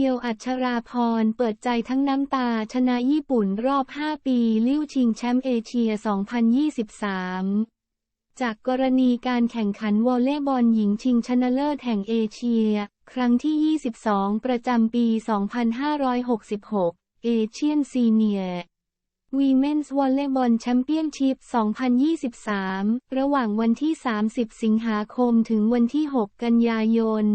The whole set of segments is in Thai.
พียวอัชราพรเปิดใจทั้งน้ำตาชนะญี่ปุ่นรอบ 5 ปีลิ้วชิงแชมป์เอเชีย 2023 จากกรณีการแข่งขันวอลเลย์บอลหญิงชิงชนะเลิศแห่งเอเชีย ครั้งที่ 22 ประจำปี 2566 เอเชียนซีเนีย Women's Volleyball Championship 2023 ระหว่างวันที่ 30 สิงหาคมถึงวันที่ 6 กันยายน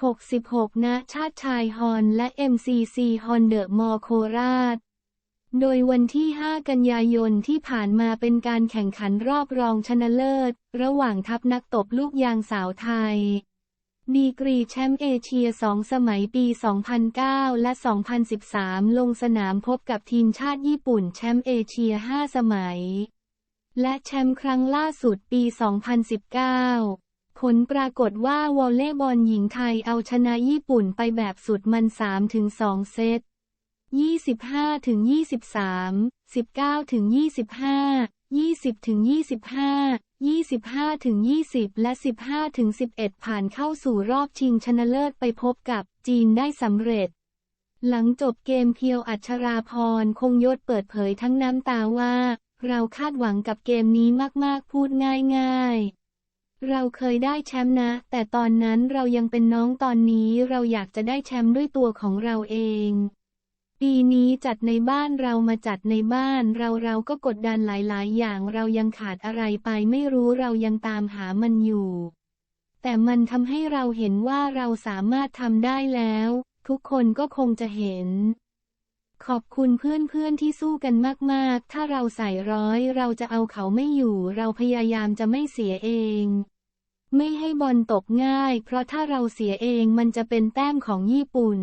66 ณ ชาติชายฮอนและ MCC ฮอนเดอะมอโคราช โดยวันที่ 5 กันยายนที่ผ่านมาเป็นการแข่งขันรอบรองชนะเลิศ ระหว่างทัพนักตบลูกยางสาวไทย ดีกรีแชมป์เอเชียสองสมัยปี 2009 และ 2013 ลงสนามพบกับทีมชาติญี่ปุ่นแชมป์เอเชีย 5 สมัย และแชมป์ครั้งล่าสุดปี 2019 ผลปรากฏว่าวอลเลย์บอลหญิงไทยเอาชนะญี่ปุ่นไปแบบสุดมัน 3-2 เซต 25ถึง23 19ถึง25 20ถึง25 25ถึง20 และ 15ถึง11 ผ่านเข้าสู่รอบชิงชนะเลิศไปพบกับจีนได้สำเร็จ หลังจบเกมเพียวอัชราพรคงยศเปิดเผยทั้งน้ำตาว่า เราคาดหวังกับเกมนี้มากๆพูดง่ายๆ เราเคยได้แชมป์นะ แต่ตอนนั้นเรายังเป็นน้องตอนนี้เราอยากจะได้แชมป์ด้วยตัวของเราเอง ปีนี้จัดในบ้านเรามาจัดในบ้านเราเราก็กดดันหลาย ๆ อย่างเรายังขาดอะไรไปไม่รู้เรายังตามหามันอยู่ แต่มันทำให้เราเห็นว่าเราสามารถทำได้แล้ว ทุกคนก็คงจะเห็นขอบคุณเพื่อนๆที่สู้กันมากๆ ถ้าเราใส่ร้อยเราจะเอาเขาไม่อยู่ เราพยายามจะไม่เสียเอง ไม่ให้บอลตกง่าย เพราะถ้าเราเสียเองมันจะเป็นแต้มของญี่ปุ่น